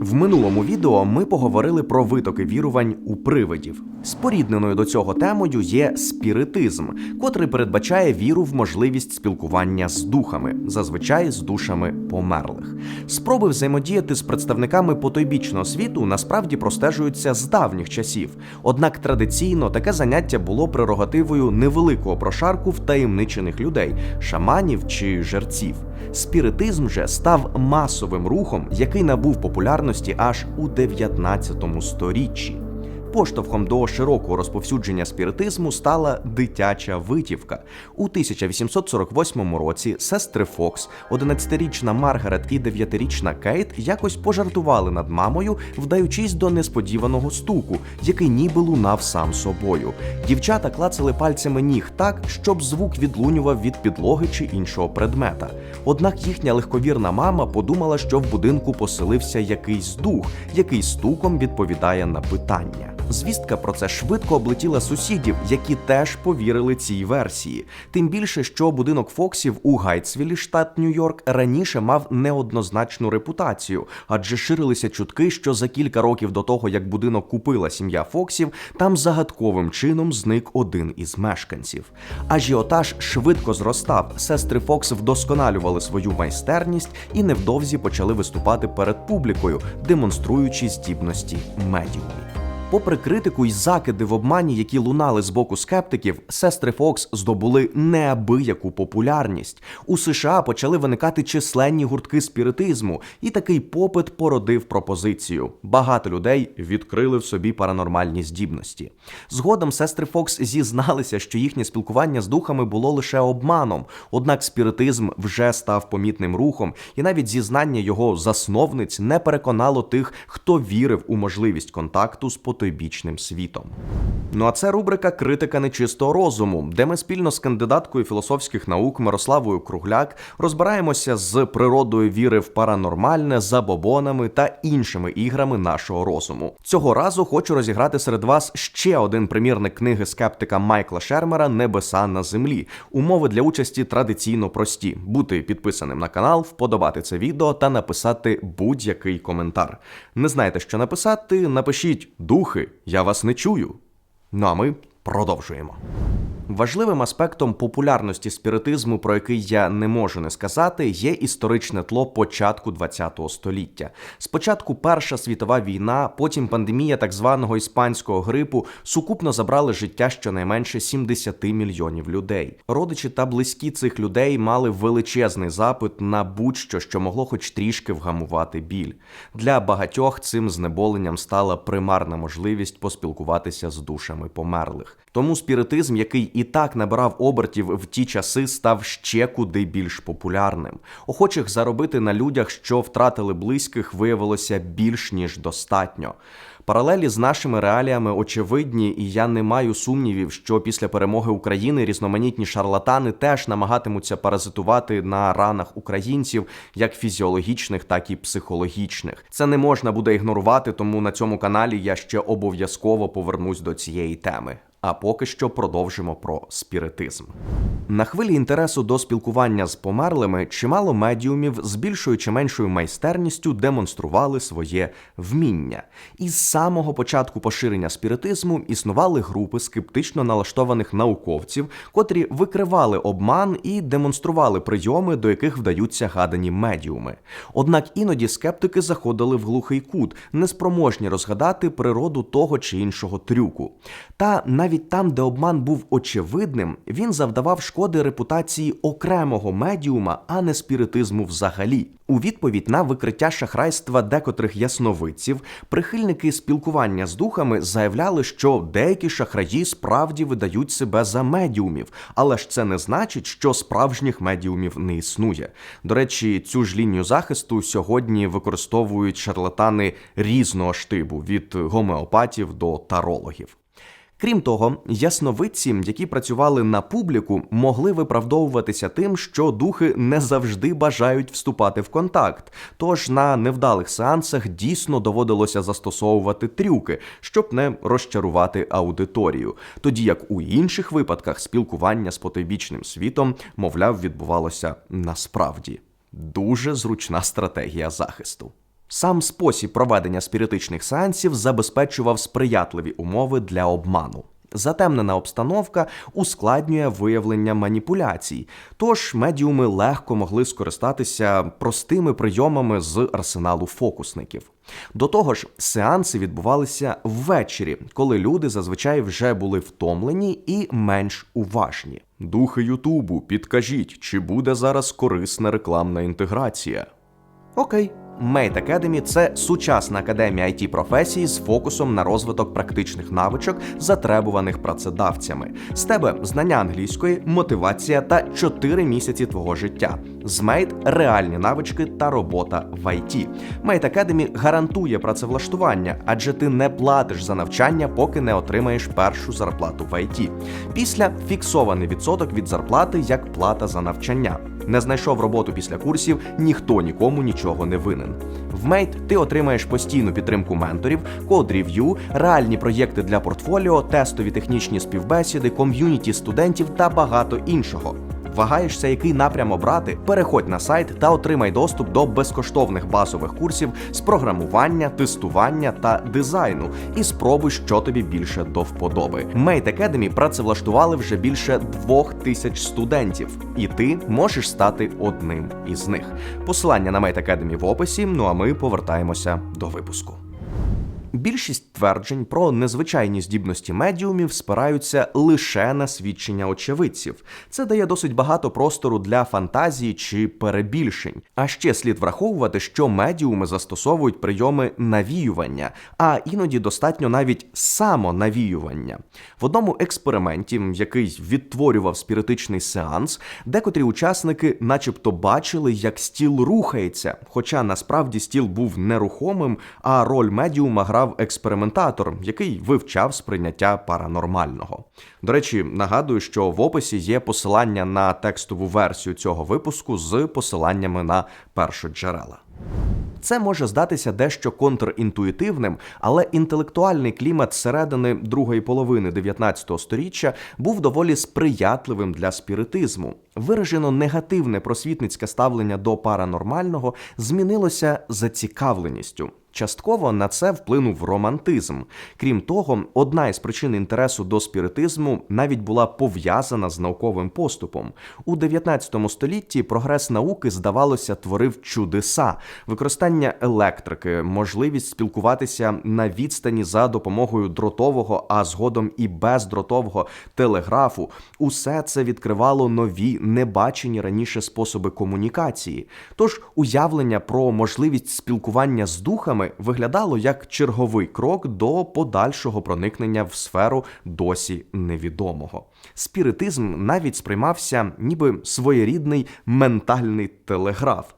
В минулому відео ми поговорили про витоки вірувань у привидів. Спорідненою до цього темою є спіритизм, котрий передбачає віру в можливість спілкування з духами, зазвичай з душами померлих. Спроби взаємодіяти з представниками потойбічного світу насправді простежуються з давніх часів. Однак традиційно таке заняття було прерогативою невеликого прошарку втаємничених людей, шаманів чи жерців. Спіритизм же став масовим рухом, який набув популярності аж у 19 сторіччі. Поштовхом до широкого розповсюдження спіритизму стала дитяча витівка. У 1848 році сестри Фокс, 11-річна Маргарет і 9-річна Кейт якось пожартували над мамою, вдаючись до несподіваного стуку, який ніби лунав сам собою. Дівчата клацали пальцями ніг так, щоб звук відлунював від підлоги чи іншого предмета. Однак їхня легковірна мама подумала, що в будинку поселився якийсь дух, який стуком відповідає на питання. Звістка про це швидко облетіла сусідів, які теж повірили цій версії. Тим більше, що будинок Фоксів у Гайтсвілі, штат Нью-Йорк, раніше мав неоднозначну репутацію, адже ширилися чутки, що за кілька років до того, як будинок купила сім'я Фоксів, там загадковим чином зник один із мешканців. Ажіотаж швидко зростав. Сестри Фокс вдосконалювали свою майстерність і невдовзі почали виступати перед публікою, демонструючи здібності медіумів. Попри критику і закиди в обмані, які лунали з боку скептиків, сестри Фокс здобули неабияку популярність. У США почали виникати численні гуртки спіритизму, і такий попит породив пропозицію. Багато людей відкрили в собі паранормальні здібності. Згодом сестри Фокс зізналися, що їхнє спілкування з духами було лише обманом. Однак спіритизм вже став помітним рухом, і навіть зізнання його засновниць не переконало тих, хто вірив у можливість контакту з потойбічним світом. Ну а це рубрика Критика нечистого розуму, де ми спільно з кандидаткою філософських наук Мирославою Кругляк розбираємося з природою віри в паранормальне, забобонами та іншими іграми нашого розуму. Цього разу хочу розіграти серед вас ще один примірник книги скептика Майкла Шермера Небеса на землі. Умови для участі традиційно прості: бути підписаним на канал, вподобати це відео та написати будь-який коментар. Не знаєте, що написати? Напишіть духи, я вас не чую. Ну а ми продовжуємо. Важливим аспектом популярності спіритизму, про який я не можу не сказати, є історичне тло початку ХХ століття. Спочатку Перша світова війна, потім пандемія так званого іспанського грипу сукупно забрали життя щонайменше 70 мільйонів людей. Родичі та близькі цих людей мали величезний запит на будь-що, що могло хоч трішки вгамувати біль. Для багатьох цим знеболенням стала примарна можливість поспілкуватися з душами померлих. Тому спіритизм, який і так набирав обертів в ті часи, став ще куди більш популярним. Охочих заробити на людях, що втратили близьких, виявилося більш ніж достатньо. Паралелі з нашими реаліями очевидні, і я не маю сумнівів, що після перемоги України різноманітні шарлатани теж намагатимуться паразитувати на ранах українців, як фізіологічних, так і психологічних. Це не можна буде ігнорувати, тому на цьому каналі я ще обов'язково повернусь до цієї теми. А поки що продовжимо про спіритизм. На хвилі інтересу до спілкування з померлими чимало медіумів з більшою чи меншою майстерністю демонстрували своє вміння. Із самого початку поширення спіритизму існували групи скептично налаштованих науковців, котрі викривали обман і демонстрували прийоми, до яких вдаються гадані медіуми. Однак іноді скептики заходили в глухий кут, неспроможні розгадати природу того чи іншого трюку. Та навіть там, де обман був очевидним, він завдавав шкоди репутації окремого медіума, а не спіритизму взагалі. У відповідь на викриття шахрайства декотрих ясновидців, прихильники спілкування з духами заявляли, що деякі шахраї справді видають себе за медіумів, але ж це не значить, що справжніх медіумів не існує. До речі, цю ж лінію захисту сьогодні використовують шарлатани різного штибу від гомеопатів до тарологів. Крім того, ясновидці, які працювали на публіку, могли виправдовуватися тим, що духи не завжди бажають вступати в контакт. Тож на невдалих сеансах дійсно доводилося застосовувати трюки, щоб не розчарувати аудиторію. Тоді як у інших випадках спілкування з потойбічним світом, мовляв, відбувалося насправді дуже зручна стратегія захисту. Сам спосіб проведення спіритичних сеансів забезпечував сприятливі умови для обману. Затемнена обстановка ускладнює виявлення маніпуляцій, тож медіуми легко могли скористатися простими прийомами з арсеналу фокусників. До того ж, сеанси відбувалися ввечері, коли люди зазвичай вже були втомлені і менш уважні. Духи Ютубу, підкажіть, чи буде зараз корисна рекламна інтеграція? Окей. Mate Academy – це сучасна академія it професій з фокусом на розвиток практичних навичок, затребуваних працедавцями. З тебе знання англійської, мотивація та 4 місяці твого життя. З Mate – реальні навички та робота в IT. Mate Academy гарантує працевлаштування, адже ти не платиш за навчання, поки не отримаєш першу зарплату в IT. Після фіксований відсоток від зарплати як плата за навчання. Не знайшов роботу після курсів, ніхто нікому нічого не винен. В Мейт ти отримаєш постійну підтримку менторів, код-рев'ю, реальні проєкти для портфоліо, тестові технічні співбесіди, ком'юніті студентів та багато іншого. Вагаєшся, який напрям обрати? Переходь на сайт та отримай доступ до безкоштовних базових курсів з програмування, тестування та дизайну. І спробуй, що тобі більше до вподоби. Mate Academy працевлаштували вже більше двох тисяч студентів, і ти можеш стати одним із них. Посилання на Mate Academy в описі. Ну а ми повертаємося до випуску. Більшість тверджень про незвичайні здібності медіумів спираються лише на свідчення очевидців. Це дає досить багато простору для фантазії чи перебільшень. А ще слід враховувати, що медіуми застосовують прийоми навіювання, а іноді достатньо навіть самонавіювання. В одному експерименті, який відтворював спіритичний сеанс, декотрі учасники, начебто, бачили, як стіл рухається, хоча насправді стіл був нерухомим, а роль медіума грав експериментатор, який вивчав сприйняття паранормального. До речі, нагадую, що в описі є посилання на текстову версію цього випуску з посиланнями на першоджерела. Це може здатися дещо контрінтуїтивним, але інтелектуальний клімат середини другої половини 19 століття був доволі сприятливим для спіритизму. Виражено негативне просвітницьке ставлення до паранормального змінилося зацікавленістю. Частково на це вплинув романтизм. Крім того, одна із причин інтересу до спіритизму навіть була пов'язана з науковим поступом. У 19 столітті прогрес науки, здавалося, творив чудеса, використання електрики, можливість спілкуватися на відстані за допомогою дротового, а згодом і бездротового телеграфу. Усе це відкривало нові, небачені раніше способи комунікації. Тож уявлення про можливість спілкування з духами виглядало як черговий крок до подальшого проникнення в сферу досі невідомого. Спіритизм навіть сприймався ніби своєрідний ментальний телеграф.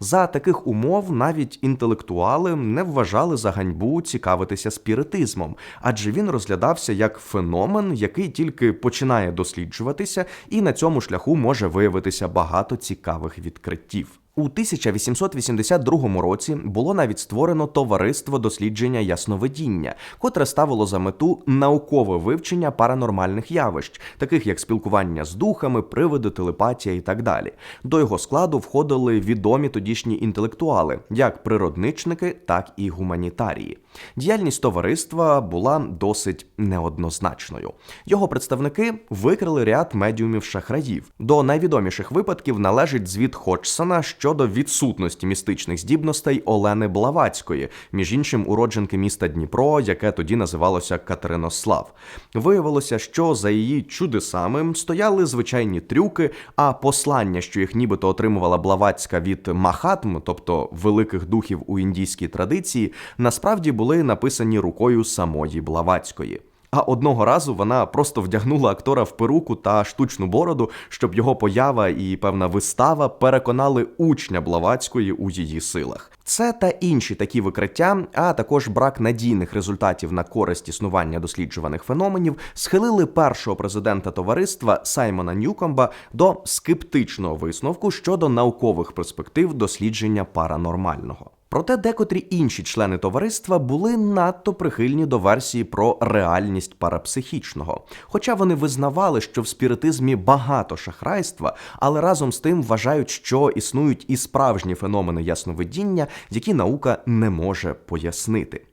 За таких умов навіть інтелектуали не вважали за ганьбу цікавитися спіритизмом, адже він розглядався як феномен, який тільки починає досліджуватися, і на цьому шляху може виявитися багато цікавих відкриттів. У 1882 році було навіть створено товариство дослідження ясновидіння, котре ставило за мету наукове вивчення паранормальних явищ, таких як спілкування з духами, привиди, телепатія і так далі. До його складу входили відомі тодішні інтелектуали, як природничники, так і гуманітарії. Діяльність товариства була досить неоднозначною. Його представники викрили ряд медіумів шахраїв. До найвідоміших випадків належить звіт Ходжсона щодо відсутності містичних здібностей Олени Блавацької, між іншим уродженки міста Дніпро, яке тоді називалося Катеринослав. Виявилося, що за її чудесами стояли звичайні трюки, а послання, що їх нібито отримувала Блаватська від Махатм, тобто великих духів у індійській традиції, насправді були написані рукою самої Блаватської. А одного разу вона просто вдягнула актора в перуку та штучну бороду, щоб його поява і певна вистава переконали учня Блаватської у її силах. Це та інші такі викриття, а також брак надійних результатів на користь існування досліджуваних феноменів, схилили першого президента товариства Саймона Ньюкомба до скептичного висновку щодо наукових перспектив дослідження паранормального. Проте декотрі інші члени товариства були надто прихильні до версії про реальність парапсихічного. Хоча вони визнавали, що в спіритизмі багато шахрайства, але разом з тим вважають, що існують і справжні феномени ясновидіння, які наука не може пояснити.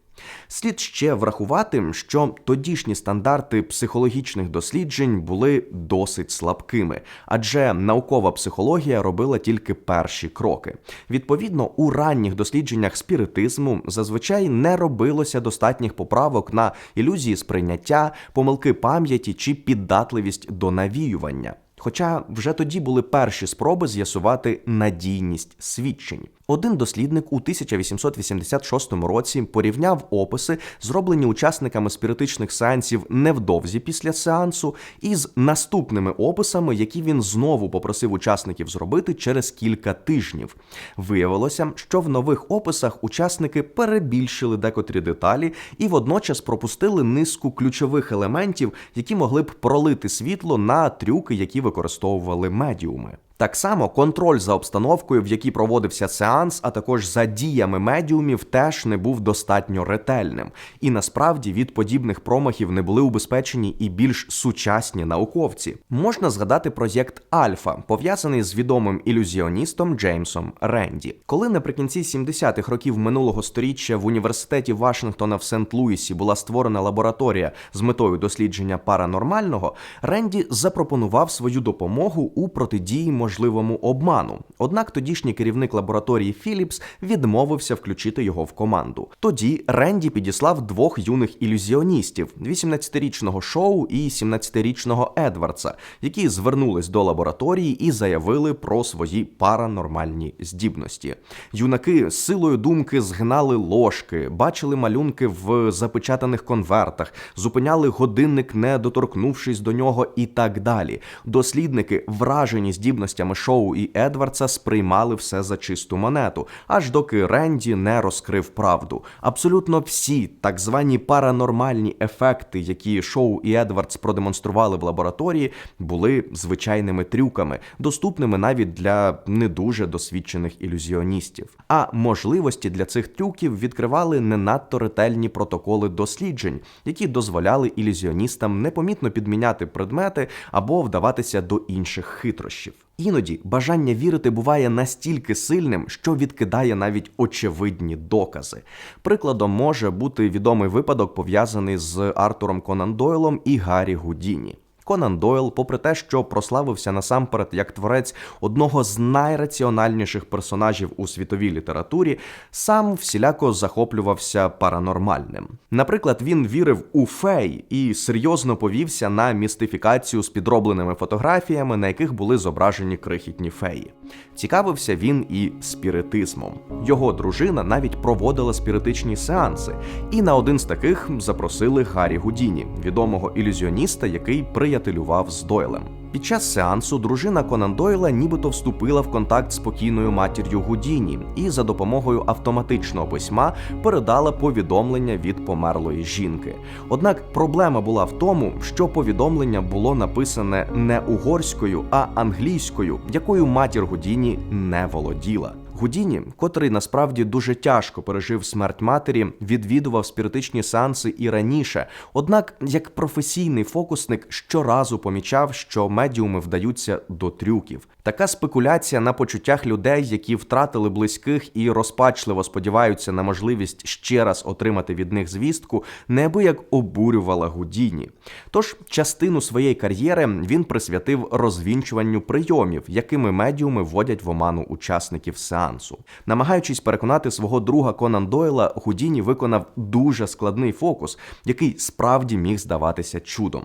Слід ще врахувати, що тодішні стандарти психологічних досліджень були досить слабкими, адже наукова психологія робила тільки перші кроки. Відповідно, у ранніх дослідженнях спіритизму зазвичай не робилося достатніх поправок на ілюзії сприйняття, помилки пам'яті чи піддатливість до навіювання. Хоча вже тоді були перші спроби з'ясувати надійність свідчень. Один дослідник у 1886 році порівняв описи, зроблені учасниками спіритичних сеансів невдовзі після сеансу, із наступними описами, які він знову попросив учасників зробити через кілька тижнів. Виявилося, що в нових описах учасники перебільшили декотрі деталі і водночас пропустили низку ключових елементів, які могли б пролити світло на трюки, які використовували медіуми. Так само контроль за обстановкою, в якій проводився сеанс, а також за діями медіумів, теж не був достатньо ретельним. І насправді від подібних промахів не були убезпечені і більш сучасні науковці. Можна згадати проєкт Альфа, пов'язаний з відомим ілюзіоністом Джеймсом Ренді. Коли наприкінці 70-х років минулого століття в університеті Вашингтона в Сент-Луісі була створена лабораторія з метою дослідження паранормального, Ренді запропонував свою допомогу у протидії можливому обману. Однак тодішній керівник лабораторії Філіпс відмовився включити його в команду. Тоді Ренді підіслав двох юних ілюзіоністів: 18-річного шоу і 17-річного Едвардса, які звернулись до лабораторії і заявили про свої паранормальні здібності. Юнаки з силою думки згнали ложки, бачили малюнки в запечатаних конвертах, зупиняли годинник, не доторкнувшись до нього, і так далі. Дослідники, вражені здібностями шоу і Едвардса, сприймали все за чисту монету, аж доки Ренді не розкрив правду. Абсолютно всі так звані паранормальні ефекти, які шоу і Едвардс продемонстрували в лабораторії, були звичайними трюками, доступними навіть для не дуже досвідчених ілюзіоністів. А можливості для цих трюків відкривали не надто ретельні протоколи досліджень, які дозволяли ілюзіоністам непомітно підміняти предмети або вдаватися до інших хитрощів. Іноді бажання вірити буває настільки сильним, що відкидає навіть очевидні докази. Прикладом може бути відомий випадок, пов'язаний з Артуром Конан Дойлом і Гаррі Гудіні. Конан Дойл, попри те, що прославився насамперед як творець одного з найраціональніших персонажів у світовій літературі, сам всіляко захоплювався паранормальним. Наприклад, він вірив у фей і серйозно повівся на містифікацію з підробленими фотографіями, на яких були зображені крихітні феї. Цікавився він і спіритизмом. Його дружина навіть проводила спіритичні сеанси, і на один з таких запросили Гаррі Гудіні, відомого ілюзіоніста, який приятелював з Дойлем. Під час сеансу дружина Конан Дойла нібито вступила в контакт з покійною матір'ю Гудіні і за допомогою автоматичного письма передала повідомлення від померлої жінки. Однак проблема була в тому, що повідомлення було написане не угорською, а англійською, якою матір Гудіні не володіла. Гудіні, котрий насправді дуже тяжко пережив смерть матері, відвідував спіритичні сеанси і раніше. Однак, як професійний фокусник, щоразу помічав, що медіуми вдаються до трюків. Така спекуляція на почуттях людей, які втратили близьких і розпачливо сподіваються на можливість ще раз отримати від них звістку, неабияк обурювала Гудіні. Тож частину своєї кар'єри він присвятив розвінчуванню прийомів, якими медіуми вводять в оману учасників сеансу. Намагаючись переконати свого друга Конан Дойла, Гудіні виконав дуже складний фокус, який справді міг здаватися чудом.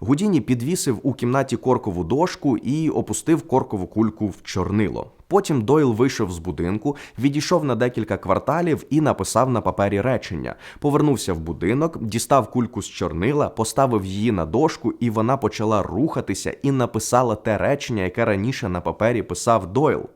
Гудіні підвісив у кімнаті коркову дошку і опустив коркову кульку в чорнило. Потім Дойл вийшов з будинку, відійшов на декілька кварталів і написав на папері речення. Повернувся в будинок, дістав кульку з чорнила, поставив її на дошку, і вона почала рухатися і написала те речення, яке раніше на папері писав Дойл.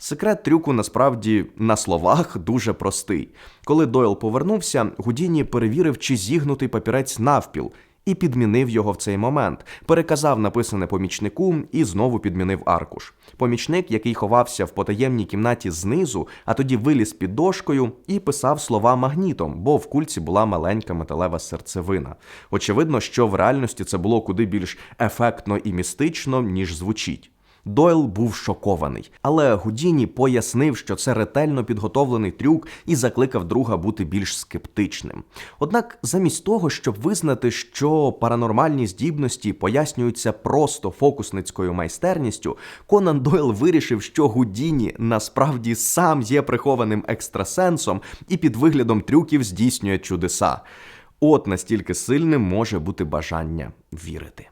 Секрет трюку насправді на словах дуже простий. Коли Дойл повернувся, Гудіні перевірив, чи зігнутий папірець навпіл, і підмінив його в цей момент, переказав написане помічнику і знову підмінив аркуш. Помічник, який ховався в потаємній кімнаті знизу, а тоді виліз під дошкою і писав слова магнітом, бо в кульці була маленька металева серцевина. Очевидно, що в реальності це було куди більш ефектно і містично, ніж звучить. Дойл був шокований, але Гудіні пояснив, що це ретельно підготовлений трюк і закликав друга бути більш скептичним. Однак, замість того, щоб визнати, що паранормальні здібності пояснюються просто фокусницькою майстерністю, Конан Дойл вирішив, що Гудіні насправді сам є прихованим екстрасенсом і під виглядом трюків здійснює чудеса. От настільки сильним може бути бажання вірити.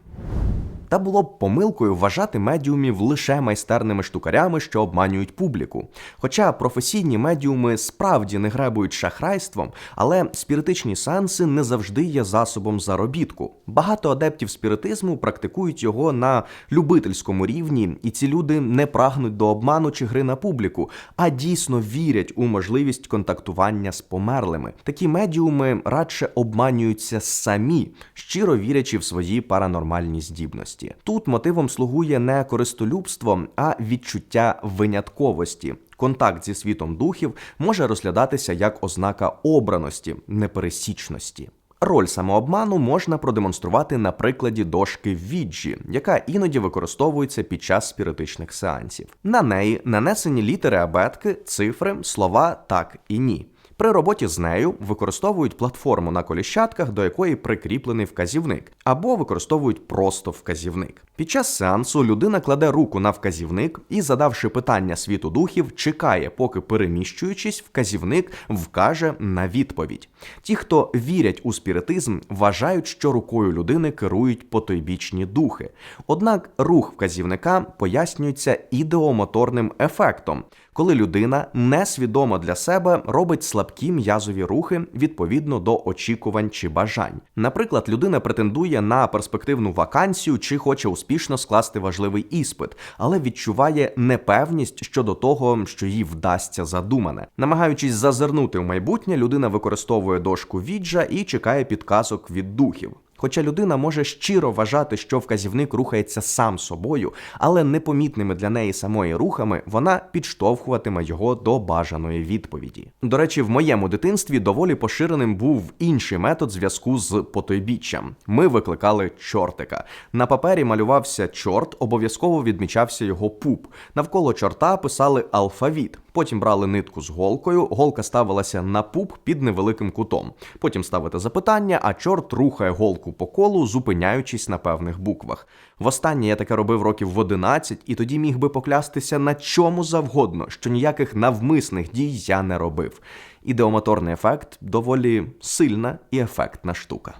Та було б помилкою вважати медіумів лише майстерними штукарями, що обманюють публіку. Хоча професійні медіуми справді не гребують шахрайством, але спіритичні сеанси не завжди є засобом заробітку. Багато адептів спіритизму практикують його на любительському рівні, і ці люди не прагнуть до обману чи гри на публіку, а дійсно вірять у можливість контактування з померлими. Такі медіуми радше обманюються самі, щиро вірячи в свої паранормальні здібності. Тут мотивом слугує не користолюбство, а відчуття винятковості. Контакт зі світом духів може розглядатися як ознака обраності, непересічності. Роль самообману можна продемонструвати на прикладі дошки віджі, яка іноді використовується під час спіритичних сеансів. На неї нанесені літери абетки, цифри, слова так і ні. При роботі з нею використовують платформу на коліщатках, до якої прикріплений вказівник, або використовують просто вказівник. Під час сеансу людина кладе руку на вказівник і, задавши питання світу духів, чекає, поки переміщуючись, вказівник вкаже на відповідь. Ті, хто вірять у спіритизм, вважають, що рукою людини керують потойбічні духи. Однак рух вказівника пояснюється ідеомоторним ефектом коли людина несвідомо для себе робить слабкі м'язові рухи відповідно до очікувань чи бажань. Наприклад, людина претендує на перспективну вакансію чи хоче успішно скласти важливий іспит, але відчуває непевність щодо того, що їй вдасться задумане. Намагаючись зазирнути в майбутнє, людина використовує дошку віджа і чекає підказок від духів. Хоча людина може щиро вважати, що вказівник рухається сам собою, але непомітними для неї самої рухами вона підштовхуватиме його до бажаної відповіді. До речі, в моєму дитинстві доволі поширеним був інший метод зв'язку з потойбіччям. Ми викликали чортика. На папері малювався чорт, обов'язково відмічався його пуп. Навколо чорта писали алфавіт. Потім брали нитку з голкою, голка ставилася на пуп під невеликим кутом. Потім ставите запитання, а чорт рухає голку по колу, зупиняючись на певних буквах. Востаннє я таке робив років в 11, і тоді міг би поклястися на чому завгодно, що ніяких навмисних дій я не робив. Ідеомоторний ефект доволі сильна і ефектна штука.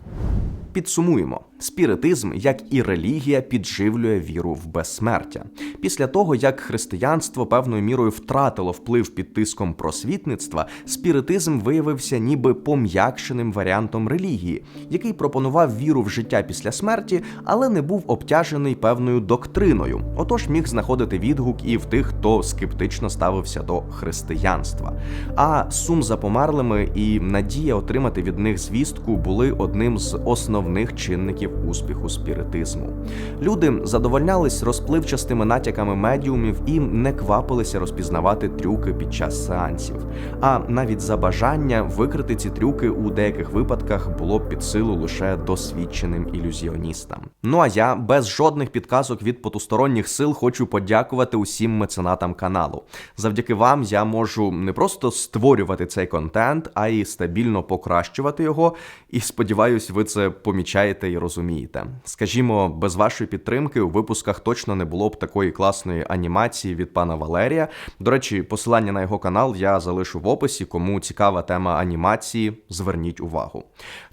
Підсумуємо, спіритизм, як і релігія, підживлює віру в безсмертя. Після того, як християнство певною мірою втратило вплив під тиском просвітництва, спіритизм виявився ніби пом'якшеним варіантом релігії, який пропонував віру в життя після смерті, але не був обтяжений певною доктриною. Отож міг знаходити відгук і в тих, хто скептично ставився до християнства. А сум за померлими і надія отримати від них звістку були одним з основних чинників успіху спіритизму. Люди задовольнялись розпливчастими натяками медіумів і не квапилися розпізнавати трюки під час сеансів. А навіть за бажання викрити ці трюки у деяких випадках було під силу лише досвідченим ілюзіоністам. Ну а я без жодних підказок від потусторонніх сил хочу подякувати усім меценатам каналу. Завдяки вам я можу не просто створювати цей контент, а й стабільно покращувати його. І сподіваюсь, ви це помічаєте і розумієте. Скажімо, без вашої підтримки у випусках точно не було б такої класної анімації від пана Валерія. До речі, посилання на його канал я залишу в описі. Кому цікава тема анімації, зверніть увагу.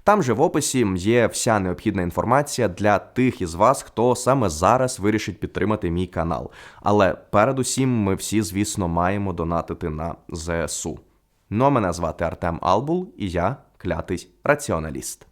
Там же в описі є вся необхідна інформація для тих із вас, хто саме зараз вирішить підтримати мій канал. Але передусім ми всі, звісно, маємо донатити на ЗСУ. Ну а мене звати Артем Албул, і я клятий раціоналіст.